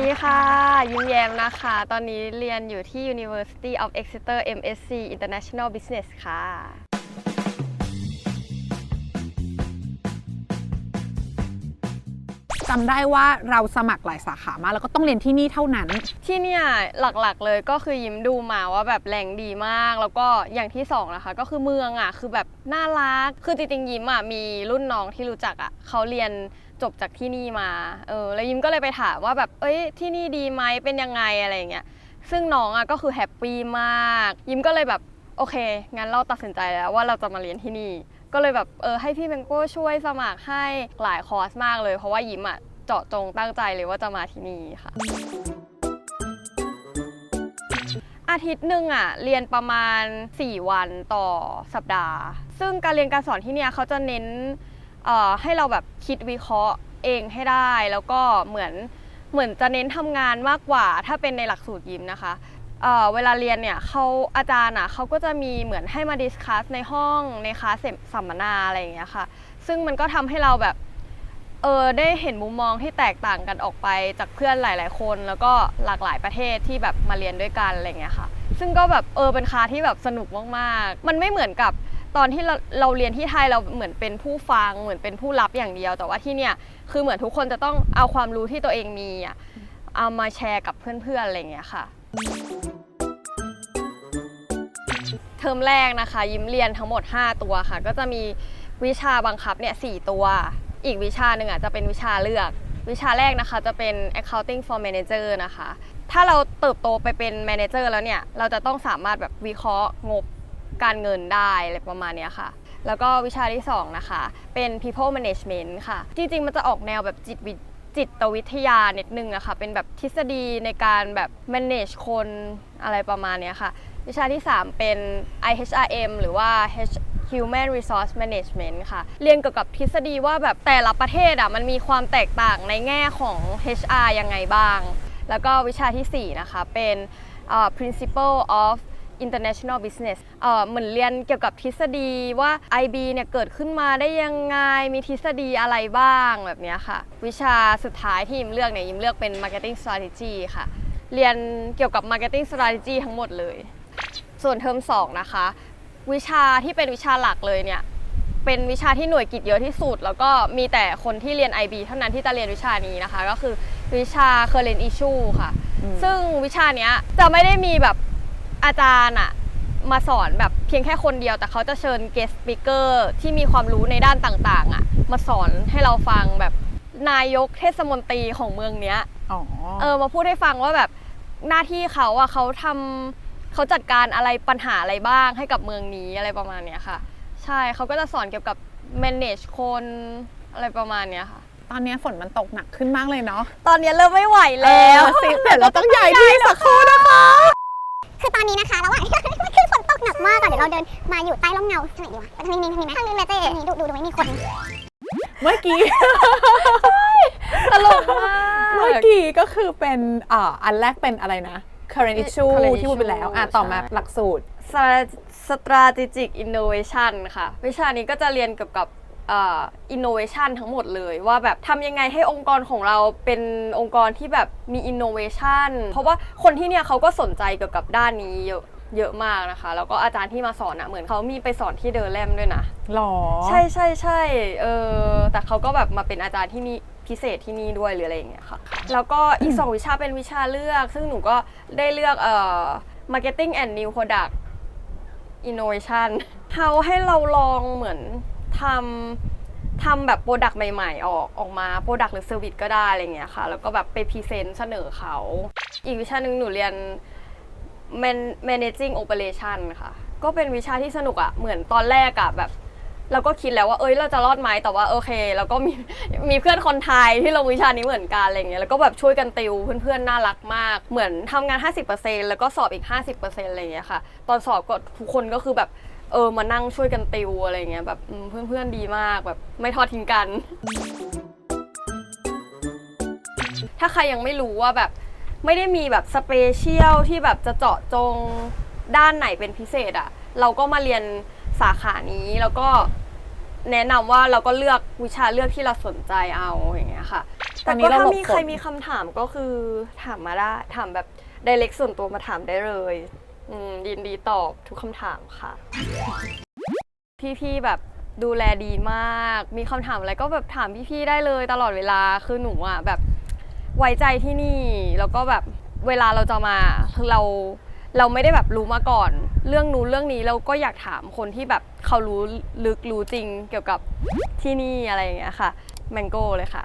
ดีค่ะ ยิ้มแย้มนะคะ ตอนนี้เรียนอยู่ที่ University of Exeter MSc International Business ค่ะ จำได้ว่าเราสมัครหลายสาขามากแล้วก็ต้องเรียนที่นี่เท่านั้น ที่เนี่ยหลักๆเลยก็คือยิ้มดูมาว่าแบบแรงดีมาก แล้วก็อย่างที่สองนะคะ ก็คือเมืองอะคือแบบน่ารัก คือจริงๆยิ้มอะมีรุ่นน้องที่รู้จักอะเขาเรียน จบจากที่นี่มาเออแล้วยิ้มก็เลยไปถามว่าแบบเอ้ยที่นี่ดีไหมเป็นยังไงอะไรอย่างเงี้ยซึ่งน้องอะก็คือแฮปปี้มาก ยิ้มก็เลยแบบโอเค งั้นเราตัดสินใจแล้วว่าเราจะมาเรียนที่นี่ ก็เลยแบบเออให้พี่แมงโก้ช่วยสมัครให้หลายคอร์สมากเลย เพราะว่ายิ้มอะเจาะจงตั้งใจเลยว่าจะมาที่นี่ค่ะ อาทิตย์หนึ่งอะเรียนประมาณ 4 วันต่อสัปดาห์ ซึ่งการเรียนการสอนที่เนี่ยเขาจะเน้น ให้เราแบบคิดวิเคราะห์เองให้ได้ แล้วก็เหมือนเหมือนจะเน้นทำงานมากกว่า ถ้าเป็นในหลักสูตรยิมนะคะเเวลาเรียนเนี่ยเขาอาจารย์อะเขาก็จะมีเหมือนให้มาดิสคัสในห้องในคลาสสัมมนาอะไรอย่างเงี้ยค่ะ ซึ่งมันก็ทำให้เราแบบเออได้เห็นมุมมองที่แตกต่างกันออกไปจากเพื่อนหลาย ๆ คน แล้วก็หลากหลายประเทศที่แบบมาเรียนด้วยกันอะไรเงี้ยค่ะ ซึ่งก็แบบเออเป็นคาที่แบบสนุกมาก ๆ มันไม่เหมือนกับ ตอนที่เราเราเรียนที่ไทยเราเหมือนเป็นผู้ฟัง เหมือนเป็นผู้รับอย่างเดียว แต่ว่าที่เนี่ยคือเหมือนทุกคนจะต้องเอาความรู้ที่ตัวเองมีอะเอามาแชร์กับเพื่อนๆอะไรเงี้ยค่ะ เทอมแรกนะคะ ยิ้มเรียนทั้งหมด 5 ตัวค่ะ ก็จะมีวิชาบังคับเนี่ยสตัว อีกวิชาหนึ่งอะจะเป็นวิชาเลือก วิชาแรกนะคะจะเป็น accounting for manager นะคะ ถ้าเราเติบโตไปเป็น manager แล้วเนี่ย เราจะต้องสามารถแบบวิเคราะห์งบ การเงินได้อะไรประมาณนี้ค่ะ แล้วก็วิชาที่ 2 นะคะ เป็น people management ค่ะ จริง ๆ มันจะออกแนวแบบจิตวิจิตวิทยานิดนึงอะค่ะ เป็นแบบทฤษฎีในการแบบ manage คนอะไรประมาณนี้ค่ะ วิชาที่ 3 เป็น IHRM หรือว่า H Human Resource Management ค่ะ เรียนเกี่ยวกับทฤษฎีว่าแบบแต่ละประเทศอะมันมีความแตกต่างในแง่ของ HR ยังไงบ้าง แล้วก็วิชาทีสี่4 นะคะ เป็นเอ่อ Principle of International Business เอ่อเหมือนเรียนเกี่ยวกับทฤษฎีว่า IB เนี่ยเกิดขึ้นมาได้ยังไง มีทฤษฎีอะไรบ้างแบบเนี้ยค่ะ วิชาสุดท้ายที่ยิมเลือกเนี่ยยิมเลือกเป็น Marketing Strategy ค่ะ เรียนเกี่ยวกับ Marketing Strategy ทั้งหมดเลย ส่วนเทอม2นะคะ วิชาที่เป็นวิชาหลักเลยเนี่ยเป็นวิชาที่หน่วยกิจเยอะที่สุด แล้วก็มีแต่คนที่เรียน IB เท่านั้นที่จะเรียนวิชานี้นะคะ ก็คือวิชา Current Issue ค่ะอืมซึ่งวิชาเนี้ยจะไม่ได้มีแบบ อาจารย์อะมาสอนแบบเพียงแค่คนเดียว แต่เขาจะเชิญ guest speaker ที่มีความรู้ในด้านต่างๆอะมาสอนให้เราฟังแบบนายกเทศมนตรีของเมืองเนี้ยอ๋อเออมาพูดให้ฟังว่าแบบหน้าที่เขาอะเขาทำเขาจัดการอะไรปัญหาอะไรบ้างให้กับเมืองนี้อะไรประมาณเนี้ยค่ะ ใช่เขาก็จะสอนเกี่ยวกับ manage คนอะไรประมาณเนี้ยค่ะ ตอนนี้ฝนมันตกหนักขึ้นมากเลยเนาะตอนนี้เริ่มไม่ไหวแล้วเออสิเดี๋ยวเราต้องย้ายที่สักครู่นะคะ คือตอนนี้นะคะระหว่างคือฝนตกหนักมากอะเดี๋ยวเราเดินมาอยู่ใต้ร่มเงาทางไหนดีวะทางนี้มีทางนี้ไหมทางนี้แม่เจ๊ทางนี้ดูดูดูไม่มีคนเมื่อกี้ ตลกมาก เมื่อกี้ก็คือเป็นอ่าอันแรกเป็นอะไรนะ current issue current ที่พูดไปแล้ว อะ issue ต่อมาใช่ หลักสูตร strategic innovation ค่ะ วิชานี้ก็จะเรียนเกี่ยวกับ เอ่อ innovation ทั้งหมดเลยว่าแบบทำยังไงให้องค์กรของเราเป็นองค์กรที่แบบมี innovation เพราะว่าคนที่เนี่ยเขาก็สนใจเกี่ยวกับด้านนี้เยอะเยอะมากนะคะ แล้วก็อาจารย์ที่มาสอนอะเหมือนเขามีไปสอนที่เดอร์แลมด้วยนะหรอ ใช่ใช่ใช่เออแต่เขาก็แบบมาเป็นอาจารย์ที่นี่พิเศษที่นี่ด้วยหรืออะไรอย่างเงี้ยค่ะ แล้วก็อีก2วิชาเป็นวิชาเลือก ซึ่งหนูก็ได้เลือกเอ่อ marketing and new product innovation เขาให้เราลองเหมือน ทำทำแบบโปรดักต์ใหม่ๆ ออกออกมาโปรดักต์หรือเซอร์วิสก็ได้อะไรเงี้ยค่ะ แล้วก็แบบไปพรีเซนต์เสนอเขา อีกวิชาหนึ่งหนูเรียน Man- managing operation ค่ะ ก็เป็นวิชาที่สนุกอะเหมือนตอนแรกอะแบบ เราก็คิดแล้วว่าเอ้ยเราจะรอดไหมแต่ว่าโอเค แล้วก็มีมีเพื่อนคนไทยที่ลงวิชานี้เหมือนกันอะไรเงี้ยแล้วก็แบบช่วยกันติวเพื่อนๆน่ารักมาก เหมือนทำงาน 50%แล้วก็สอบอีก 50%อะไรเงี้ยค่ะ ตอนสอบก็ทุกคนก็คือแบบ เออมานั่งช่วยกันติวอะไรเงี้ยแบบอืมเพื่อนๆดีมากแบบไม่ทอดทิ้งกัน ถ้าใครยังไม่รู้ว่าแบบไม่ได้มีแบบสเปเชียลที่แบบจะเจาะจงด้านไหนเป็นพิเศษอะเราก็มาเรียนสาขานี้แล้วก็แนะนำว่าเราก็เลือกวิชาเลือกที่เราสนใจเอาอย่างเงี้ยค่ะตอแต่นนี้ก็เราถ้าหลบมีใครฝนมีคำถามก็คือถามมาได้ถามแบบ direct ส่วนตัวมาถามได้เลย อืมยินดีตอบทุกคำถามค่ะ พี่ๆแบบดูแลดีมาก มีคำถามอะไรก็แบบถามพี่ๆได้เลยตลอดเวลา คือหนูอะแบบไว้ใจที่นี่ แล้วก็แบบเวลาเราจะมาคือเราเราไม่ได้แบบรู้มาก่อน เรื่องนู้นเรื่องนี้เราก็อยากถามคนที่แบบเขารู้ลึกรู้จริงเกี่ยวกับที่นี่อะไรอย่างเงี้ยค่ะแมงโก้เลยค่ะ